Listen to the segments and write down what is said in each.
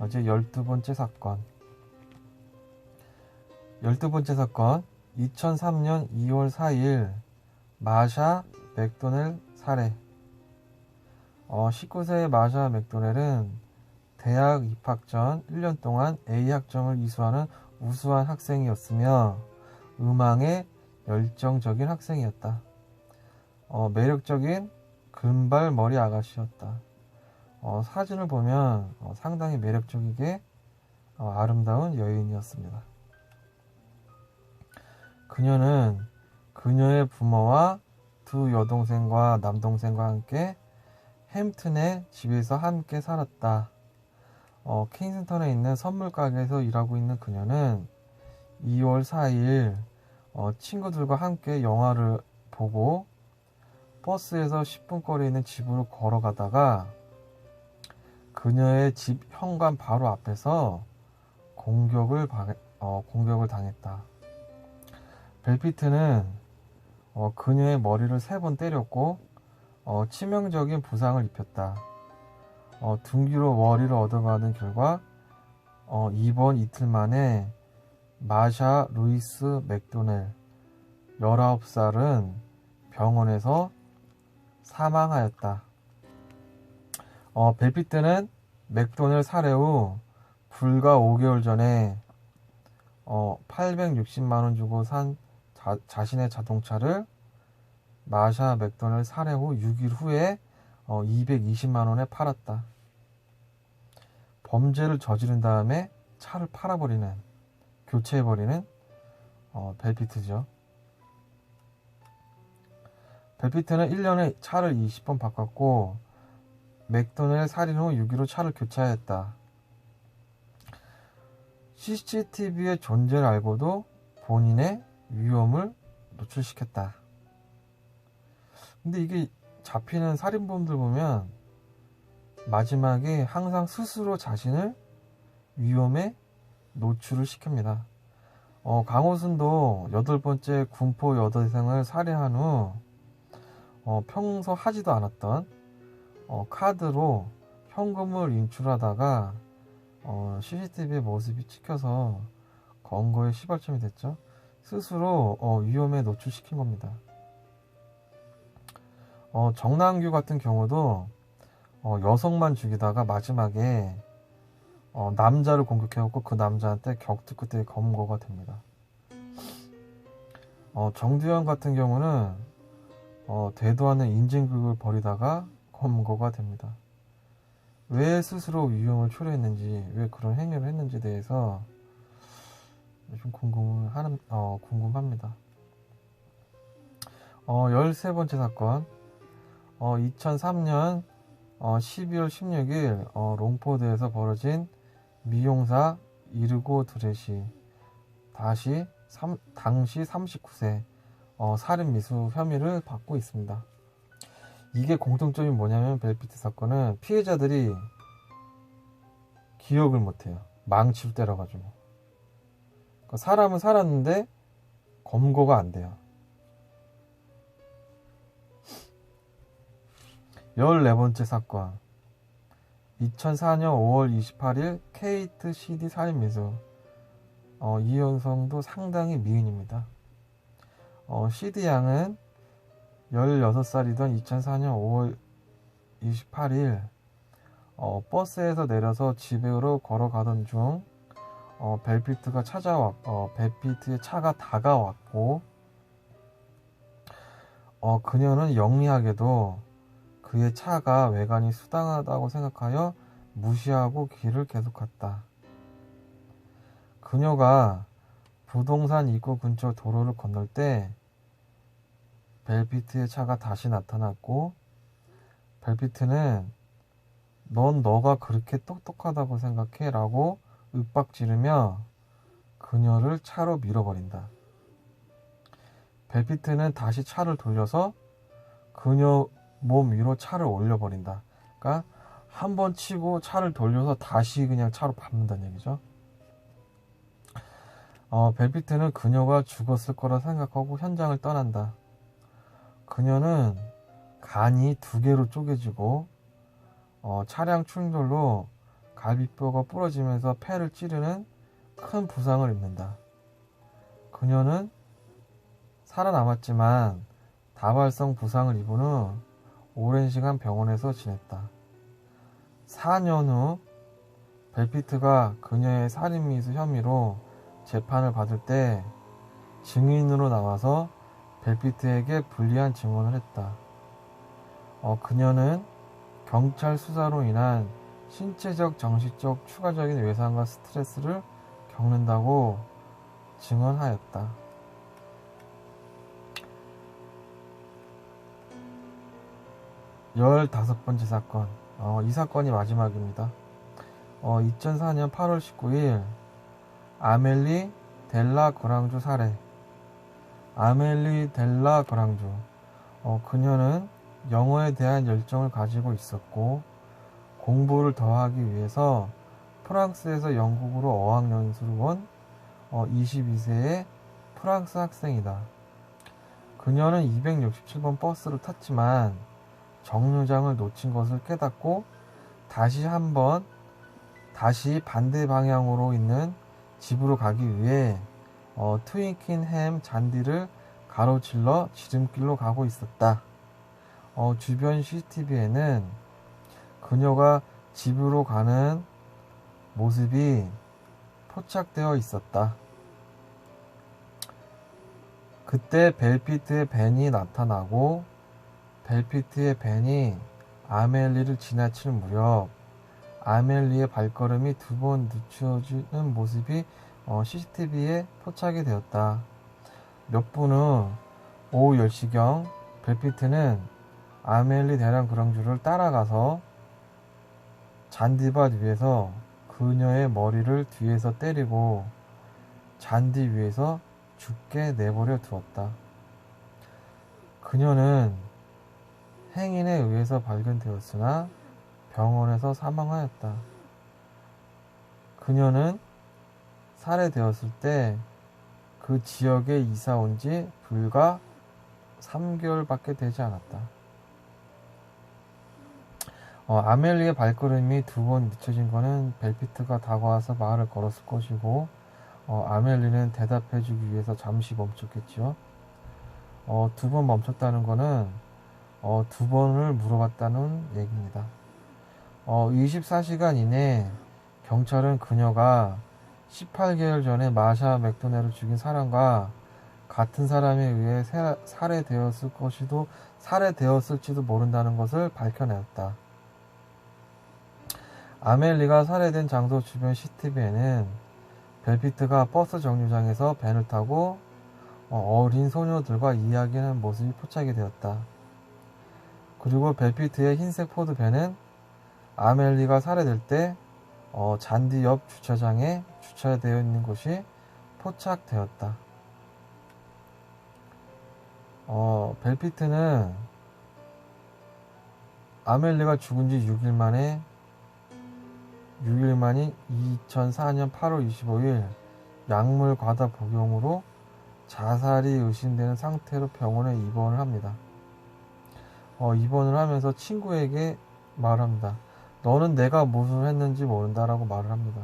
어제 12번째 사건. 12번째 사건. 2003년 2월 4일 마샤 맥도넬 살해. 어, 19세의 마샤 맥도넬은 대학 입학 전 1년 동안 A 학점을 이수하는 우수한 학생이었으며 음악에 열정적인 학생이었다. 어, 매력적인 금발 머리 아가씨였다. 어, 사진을 보면 어, 상당히 매력적이게 어, 아름다운 여인이었습니다. 그녀는 그녀의 부모와 두 여동생과 남동생과 함께 햄튼의 집에서 함께 살았다. 어, 킹스턴에 있는 선물 가게에서 일하고 있는 그녀는 2월 4일 어, 친구들과 함께 영화를 보고 버스에서 10분 거리에 있는 집으로 걸어가다가 그녀의 집 현관 바로 앞에서 공격을, 방, 어, 공격을 당했다. 벨피트는 어, 그녀의 머리를 세 번 때렸고 어, 치명적인 부상을 입혔다. 어, 둔기로 머리를 얻어가는 결과 어, 이번 이틀 만에 마샤 루이스 맥도넬 19살은 병원에서 사망하였다. 어, 벨피트는 맥도넬 살해 후 불과 5개월 전에 어, 860만 원 주고 산 자, 자신의 자동차를 마샤 맥도넬 살해 후 6일 후에 어, 220만 원에 팔았다. 범죄를 저지른 다음에 차를 팔아버리는, 교체해버리는 어, 벨피트죠. 벨피트는 1년에 차를 20번 바꿨고 맥도넬 살인 후 6일로 차를 교체하였다. CCTV의 존재를 알고도 본인의 위험을 노출시켰다. 근데 이게 잡히는 살인범들 보면 마지막에 항상 스스로 자신을 위험에 노출을 시킵니다. 어, 강호순도 여덟 번째 군포 여대생을 살해한 후 어, 평소 하지도 않았던 어, 카드로 현금을 인출하다가 어, CCTV의 모습이 찍혀서 건거에 시발점이 됐죠. 스스로 어, 위험에 노출시킨 겁니다. 어, 정남규 같은 경우도 어, 여성만 죽이다가 마지막에 어, 남자를 공격해갖고 그 남자한테 격투 끝에 검거가 됩니다. 어, 정두현 같은 경우는 어, 되도 않는 인증극을 벌이다가 검거가 됩니다. 왜 스스로 위험을 초래했는지, 왜 그런 행위를 했는지에 대해서 좀 궁금하는, 어, 궁금합니다. 어, 13번째 사건. 어, 2003년 어, 12월 16일 어, 롱포드에서 벌어진 미용사 이르고 드레시 다시 3, 당시 39세 어, 살인 미수 혐의를 받고 있습니다. 이게 공통점이 뭐냐면 벨피트 사건은 피해자들이 기억을 못해요. 망치로 때려가지고 그러니까 사람은 살았는데 검거가 안 돼요. 14번째 사건 2004년 5월 28일 케이트 CD 살인미수 어, 이 여성도 상당히 미인입니다. 어, CD 양은 16살이던 2004년 5월 28일 어, 버스에서 내려서 집으로 걸어가던 중 어, 벨피트가 찾아왔 어, 벨피트의 차가 다가왔고 어, 그녀는 영리하게도 그의 차가 외관이 수당하다고 생각하여 무시하고 길을 계속 갔다. 그녀가 부동산 입구 근처 도로를 건널 때 벨피트의 차가 다시 나타났고 벨피트는 넌 너가 그렇게 똑똑하다고 생각해? 라고 윽박 지르며 그녀를 차로 밀어버린다. 벨피트는 다시 차를 돌려서 그녀 몸 위로 차를 올려버린다. 그러니까 한 번 치고 차를 돌려서 다시 그냥 차로 밟는다는 얘기죠. 어, 벨피트는 그녀가 죽었을 거라 생각하고 현장을 떠난다. 그녀는 간이 두 개로 쪼개지고 어, 차량 충돌로 갈비뼈가 부러지면서 폐를 찌르는 큰 부상을 입는다. 그녀는 살아남았지만 다발성 부상을 입은 후 오랜 시간 병원에서 지냈다. 4년 후 벨피트가 그녀의 살인미수 혐의로 재판을 받을 때 증인으로 나와서 벨피트에게 불리한 증언을 했다. 어, 그녀는 경찰 수사로 인한 신체적, 정신적 추가적인 외상과 스트레스를 겪는다고 증언하였다. 열다섯 번째 사건. 어, 이 사건이 마지막입니다. 어, 2004년 8월 19일 아멜리 델라 그랑주 살해. 아멜리 델라 그랑주. 어, 그녀는 영어에 대한 열정을 가지고 있었고 공부를 더하기 위해서 프랑스에서 영국으로 어학연수를 온 어, 22세의 프랑스 학생이다. 그녀는 267번 버스를 탔지만 정류장을 놓친 것을 깨닫고 다시 한번 다시 반대 방향으로 있는 집으로 가기 위해 어, 트윈킨햄 잔디를 가로질러 지름길로 가고 있었다. 어, 주변 CCTV에는 그녀가 집으로 가는 모습이 포착되어 있었다. 그때 벨피트의 벤이 나타나고 벨피트의 벤이 아멜리를 지나칠 무렵 아멜리의 발걸음이 두 번 늦춰지는 모습이 어, CCTV에 포착이 되었다. 몇 분 후 오후 10시경 벨피트는 아멜리 대량 그랑주를 따라가서 잔디밭 위에서 그녀의 머리를 뒤에서 때리고 잔디 위에서 죽게 내버려 두었다. 그녀는 행인에 의해서 발견되었으나 병원에서 사망하였다. 그녀는 살해되었을 때 그 지역에 이사 온 지 불과 3개월밖에 되지 않았다. 어, 아멜리의 발걸음이 두번 늦춰진 것은 벨피트가 다가와서 말을 걸었을 것이고 어, 아멜리는 대답해주기 위해서 잠시 멈췄겠지요. 어, 두 번 멈췄다는 것은 어, 두 번을 물어봤다는 얘기입니다. 어, 24시간 이내 경찰은 그녀가 18개월 전에 마샤 맥도넬을 죽인 사람과 같은 사람에 의해 살해되었을 것이도 살해되었을지도 모른다는 것을 밝혀냈다. 아멜리가 살해된 장소 주변 CCTV에는 벨피트가 버스 정류장에서 벤을 타고 어, 어린 소녀들과 이야기하는 모습이 포착이 되었다. 그리고 벨피트의 흰색 포드 벤은 아멜리가 살해될 때 어, 잔디 옆 주차장에 주차되어 있는 곳이 포착되었다. 어, 벨피트는 아멜리가 죽은 지 6일 만에 6일 만인 2004년 8월 25일 약물 과다 복용으로 자살이 의심되는 상태로 병원에 입원을 합니다. 어, 입원을 하면서 친구에게 말합니다. 너는 내가 무슨 했는지 모른다라고 말을 합니다.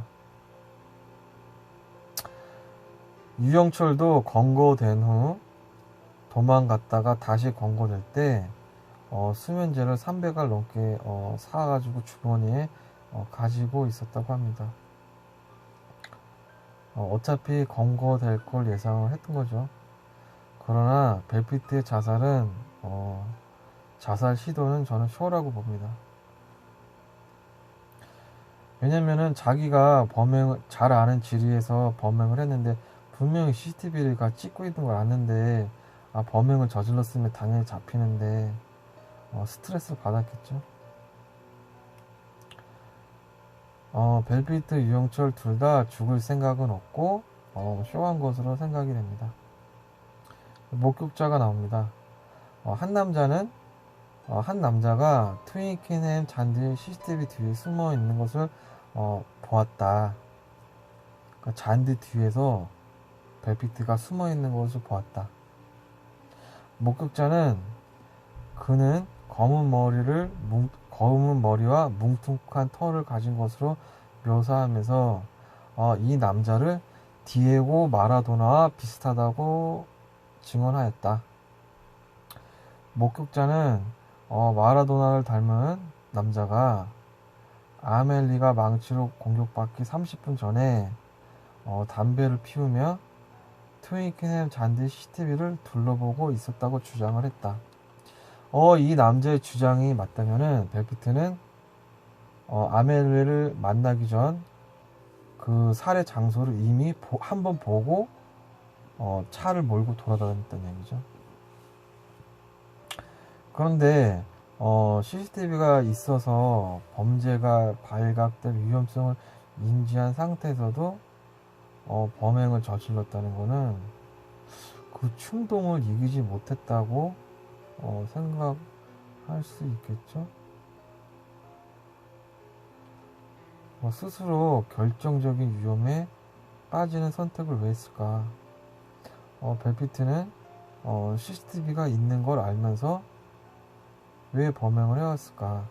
유영철도 검거된 후 도망갔다가 다시 검거될 때 어, 수면제를 300알 넘게 어, 사가지고 주머니에 어, 가지고 있었다고 합니다. 어, 차피 검거될 걸 예상을 했던 거죠. 그러나 벨피트의 자살은 어, 자살 시도는 저는 쇼라고 봅니다. 왜냐면은 자기가 범행 잘 아는 지리에서 범행을 했는데 분명히 CCTV가 찍고 있는 걸 아는데 아, 범행을 저질렀으면 당연히 잡히는데 어, 스트레스를 받았겠죠. 어, 벨피트, 유영철 둘 다 죽을 생각은 없고 어, 쇼한 것으로 생각이 됩니다. 목격자가 나옵니다. 어, 한 남자는 어, 한 남자가 트윈킨햄 잔디 CCTV 뒤에 숨어 있는 것을 어, 보았다. 그 잔디 뒤에서 벨피트가 숨어 있는 것을 보았다. 목격자는 그는 검은 머리를 뭉, 검은 머리와 뭉툭한 털을 가진 것으로 묘사하면서 어, 이 남자를 디에고 마라도나와 비슷하다고 증언하였다. 목격자는 어, 마라도나를 닮은 남자가 아멜리가 망치로 공격받기 30분 전에 어, 담배를 피우며 트윈키넴 잔디 CCTV를 둘러보고 있었다고 주장을 했다. 어, 이 남자의 주장이 맞다면은 벨피트는 어, 아멜리를 만나기 전 그 살해 장소를 이미 한번 보고 어, 차를 몰고 돌아다녔다는 얘기죠. 그런데 어, CCTV가 있어서 범죄가 발각될 위험성을 인지한 상태에서도 어, 범행을 저질렀다는 것은 그 충동을 이기지 못했다고 어, 생각할 수 있겠죠. 뭐 스스로 결정적인 위험에 빠지는 선택을 왜 했을까? 어, 벨피트는 어, CCTV가 있는 걸 알면서 왜 범행을 해왔을까?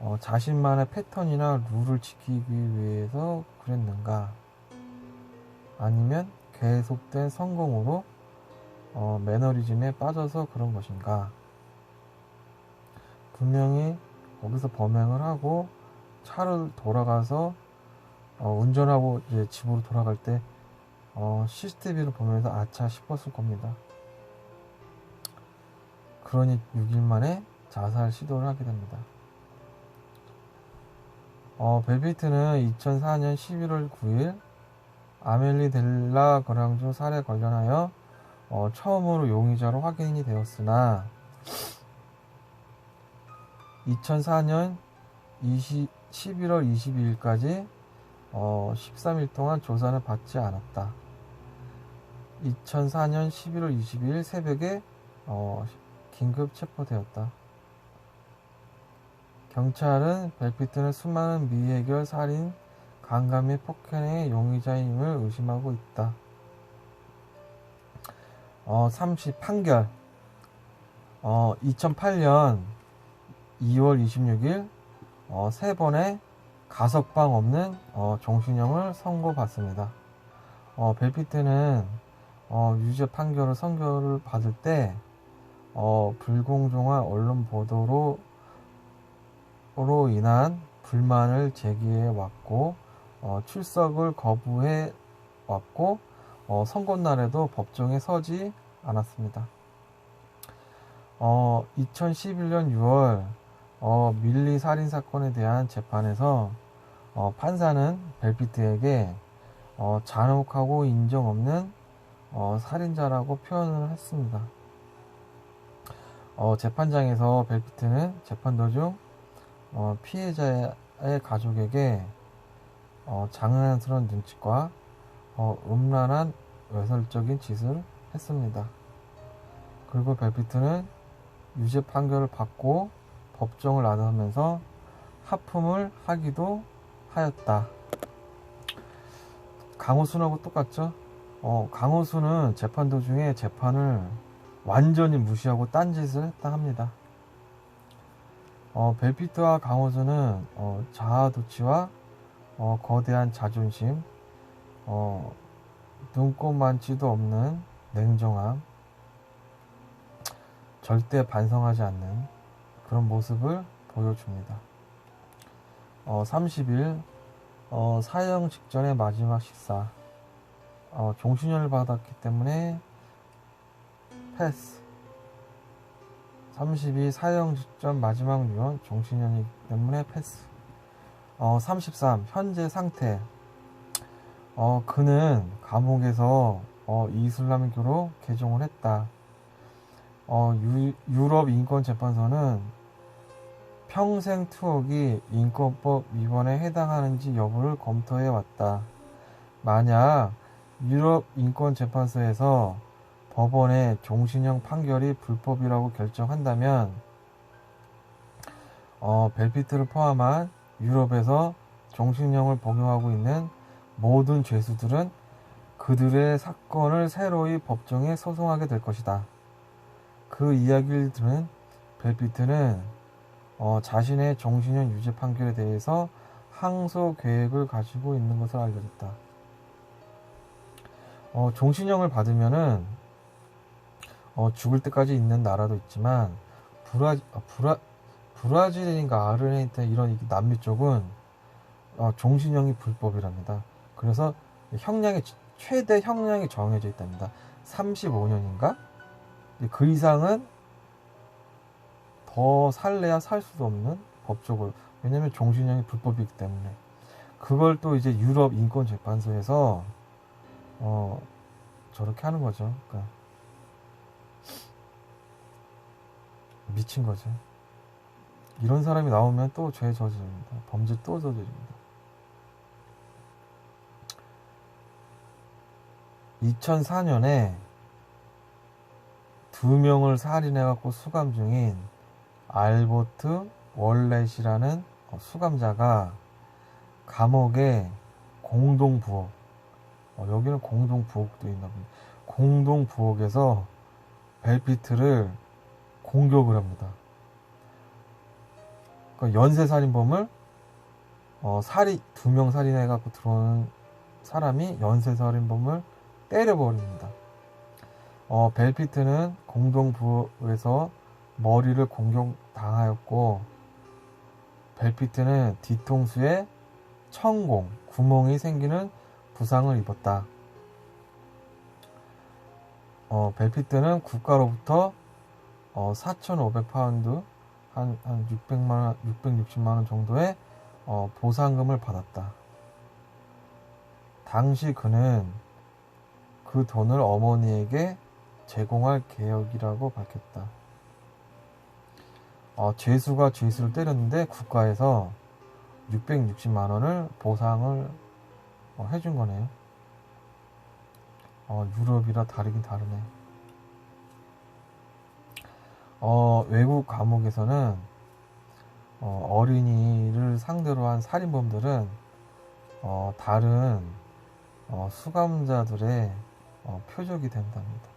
어, 자신만의 패턴이나 룰을 지키기 위해서 그랬는가? 아니면 계속된 성공으로 어, 매너리즘에 빠져서 그런 것인가? 분명히 거기서 범행을 하고 차를 돌아가서 어, 운전하고 이제 집으로 돌아갈 때 어, CCTV를 보면서 아차 싶었을 겁니다. 그러니 6일 만에 자살 시도를 하게 됩니다. 어, 벨비트는 2004년 11월 9일 아멜리 델라 거량주 살해 관련하여 어, 처음으로 용의자로 확인이 되었으나 2004년 20, 11월 22일까지 어, 13일 동안 조사를 받지 않았다. 2004년 11월 22일 새벽에 어, 긴급 체포되었다. 경찰은 벨피트는 수많은 미해결 살인, 강간 및 폭행의 용의자임을 의심하고 있다. 어, 30 판결. 어, 2008년 2월 26일 어, 세 번의 가석방 없는 어, 종신형을 선고받습니다. 어, 벨피트는 어, 유죄 판결을 선결을 받을 때 어, 불공정한 언론 보도로 로 인한 불만을 제기해 왔고 어, 출석을 거부해 왔고 어, 선거날에도 법정에 서지 않았습니다. 어, 2011년 6월 어, 밀리 살인 사건에 대한 재판에서 어, 판사는 벨피트에게 어, 잔혹하고 인정 없는 어, 살인자라고 표현을 했습니다. 어, 재판장에서 벨피트는 재판 도 중 어, 피해자의 가족에게 어, 장난스러운 눈치과 어, 음란한 외설적인 짓을 했습니다. 그리고 벨피트는 유죄 판결을 받고 법정을 나누면서 하품을 하기도 하였다. 강호순하고 똑같죠? 어, 강호순은 재판 도중에 재판을 완전히 무시하고 딴짓을 했다 합니다. 어, 벨피트와 강호수는 어, 자아도취와 어, 거대한 자존심, 어, 눈꽃 만치도 없는 냉정함, 절대 반성하지 않는 그런 모습을 보여줍니다. 어, 30일 어, 사형 직전의 마지막 식사 어, 종신형을 받았기 때문에 패스. 32 사형 직전 마지막 유언 종신형이기 때문에 패스. 어, 33 현재 상태. 어, 그는 감옥에서 어, 이슬람교로 개종을 했다. 어, 유, 유럽 인권재판소는 평생 투옥이 인권법 위반에 해당하는지 여부를 검토해 왔다. 만약 유럽 인권재판소에서 법원의 종신형 판결이 불법이라고 결정한다면 어, 벨피트를 포함한 유럽에서 종신형을 복용하고 있는 모든 죄수들은 그들의 사건을 새로이 법정에 소송하게 될 것이다. 그 이야기를 들은 벨피트는 어, 자신의 종신형 유죄 판결에 대해서 항소 계획을 가지고 있는 것을 알려졌다. 어, 종신형을 받으면은 어, 죽을 때까지 있는 나라도 있지만 브라 아, 브라 브라질인가 아르헨티나 이런 이 남미 쪽은 어, 종신형이 불법이랍니다. 그래서 형량이 최대 형량이 정해져 있답니다. 35년인가? 그 이상은 더 살래야 살 수도 없는 법적으로 왜냐면 종신형이 불법이기 때문에 그걸 또 이제 유럽 인권 재판소에서 어 저렇게 하는 거죠. 그러니까 미친 거죠. 이런 사람이 나오면 또 죄 저지릅니다. 범죄 또 저지릅니다. 2004년에 두 명을 살인해갖고 수감 중인 알보트 월렛이라는 어, 수감자가 감옥에 공동 부엌, 어, 여기는 공동 부엌도 있나 봅니다. 공동 부엌에서 벨피트를 공격을 합니다. 그러니까 연쇄 살인범을 어, 살인 두명 살인해 갖고 들어오는 사람이 연쇄 살인범을 때려버립니다. 어, 벨피트는 공동 부에서 머리를 공격당하였고 벨피트는 뒤통수에 천공, 구멍이 생기는 부상을 입었다. 어, 벨피트는 국가로부터 어, 4,500파운드, 한, 한 600만 원, 660만 원 정도의 어, 보상금을 받았다. 당시 그는 그 돈을 어머니에게 제공할 계획이라고 밝혔다. 어, 죄수가 죄수를 때렸는데 국가에서 660만 원을 보상을 어, 해준 거네요. 어, 유럽이라 다르긴 다르네. 어, 외국 감옥에서는 어, 어린이를 상대로 한 살인범들은 어, 다른 어, 수감자들의 어, 표적이 된답니다.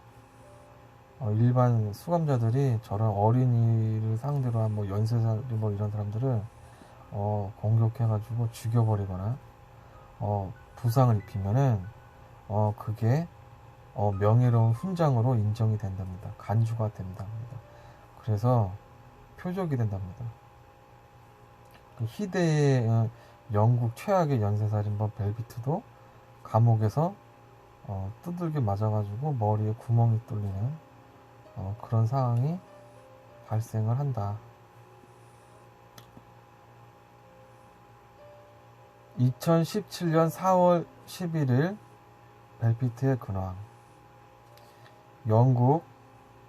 어, 일반 수감자들이 저런 어린이를 상대로 한 뭐 연쇄살인 뭐 이런 사람들을 어, 공격해가지고 죽여버리거나 어, 부상을 입히면은 어, 그게 어, 명예로운 훈장으로 인정이 된답니다. 간주가 된답니다. 그래서 표적이 된답니다. 그 희대의 어, 영국 최악의 연쇄살인범 벨비트도 감옥에서 어, 두들겨 맞아가지고 머리에 구멍이 뚫리는 어, 그런 상황이 발생을 한다. 2017년 4월 11일 벨피트의 근황. 영국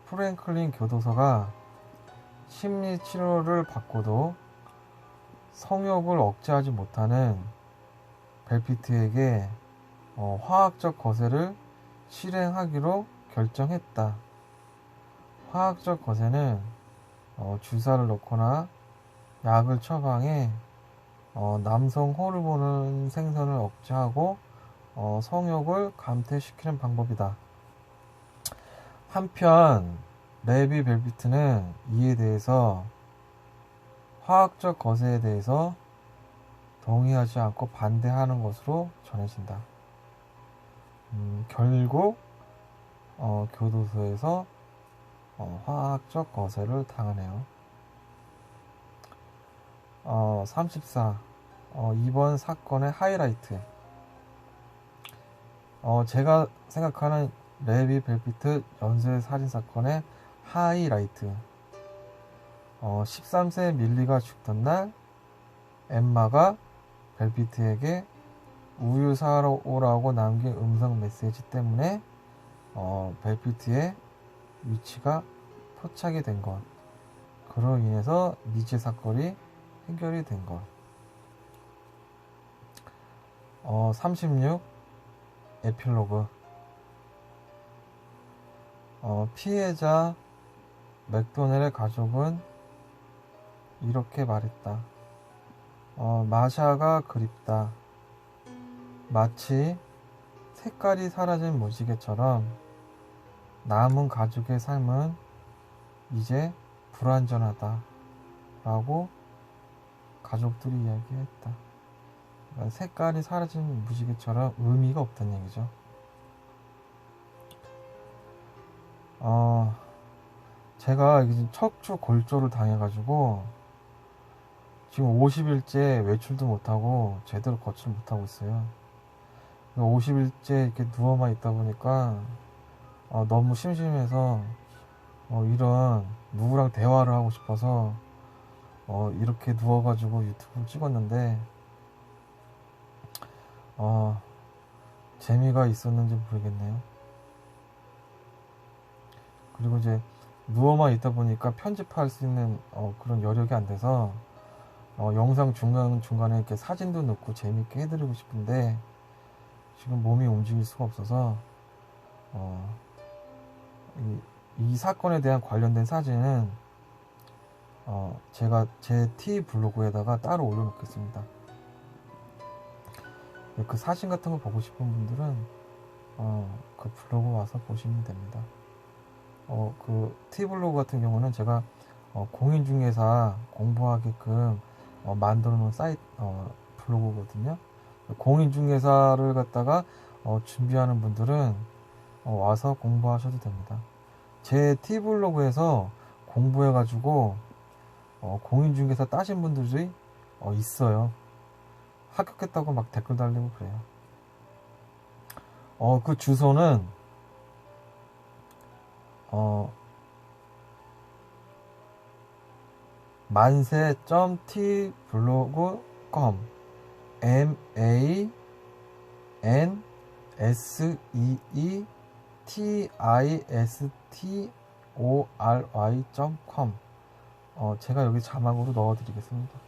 프랭클린 교도소가 심리 치료를 받고도 성욕을 억제하지 못하는 벨피트에게 어, 화학적 거세를 실행하기로 결정했다. 화학적 거세는 어, 주사를 넣거나 약을 처방해 어, 남성 호르몬 생성을 억제하고 어, 성욕을 감퇴시키는 방법이다. 한편 레비 벨비트는 이에 대해서 화학적 거세에 대해서 동의하지 않고 반대하는 것으로 전해진다. 음, 결국 어, 교도소에서 어, 화학적 거세를 당하네요. 어, 34. 어, 이번 사건의 하이라이트. 어, 제가 생각하는 레비 벨피트 연쇄 살인 사건의 하이라이트. 어, 13세 밀리가 죽던 날, 엠마가 벨피트에게 우유 사러 오라고 남긴 음성 메시지 때문에 어, 벨피트의 위치가 포착이 된 것. 그로 인해서 미제 사건이 해결이 된 것. 어, 36 에필로그 어, 피해자 맥도넬의 가족은 이렇게 말했다. 어, 마샤가 그립다. 마치 색깔이 사라진 무지개처럼 남은 가족의 삶은 이제 불완전하다. 라고 가족들이 이야기했다. 그러니까 색깔이 사라진 무지개처럼 의미가 없다는 얘기죠. 어, 제가 척추 골절을 당해가지고 지금 50일째 외출도 못하고 제대로 걷지를 못하고 있어요. 50일째 이렇게 누워만 있다 보니까 어, 너무 심심해서 어, 이런 누구랑 대화를 하고 싶어서 어, 이렇게 누워가지고 유튜브를 찍었는데 어, 재미가 있었는지 모르겠네요. 그리고 이제 누워만 있다 보니까 편집할 수 있는 어, 그런 여력이 안 돼서 어, 영상 중간 중간에 이렇게 사진도 넣고 재밌게 해드리고 싶은데 지금 몸이 움직일 수가 없어서 어, 이, 이 사건에 대한 관련된 사진은 어, 제가 제 T 블로그에다가 따로 올려놓겠습니다. 그 사진 같은 거 보고 싶은 분들은 어, 그 블로그 와서 보시면 됩니다. 어, 그 T 블로그 같은 경우는 제가 어, 공인중개사 공부하게끔 어, 만들어 놓은 사이트 어, 블로그거든요. 공인중개사를 갖다가 어, 준비하는 분들은 어, 와서 공부하셔도 됩니다. 제 T 블로그에서 공부해가지고 어, 공인중개사 따신 분들이 어, 있어요. 합격했다고 막 댓글 달리고 그래요. 어, 그 주소는 어, 만세.tblog.com m a n s e e t i s t o r y.com 어, 제가 여기 자막으로 넣어드리겠습니다.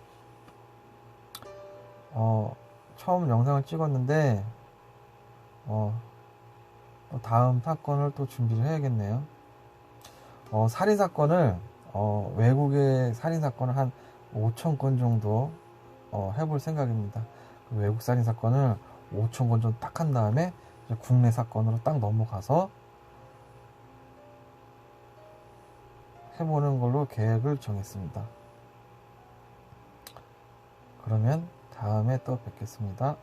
어, 처음 영상을 찍었는데, 어, 또 다음 사건을 또 준비를 해야겠네요. 어, 살인 사건을, 어, 외국의 살인 사건을 한 5천 건 정도, 어, 해볼 생각입니다. 그 외국 살인 사건을 5천 건 정도 딱 한 다음에, 국내 사건으로 딱 넘어가서, 해보는 걸로 계획을 정했습니다. 그러면 다음에 또 뵙겠습니다.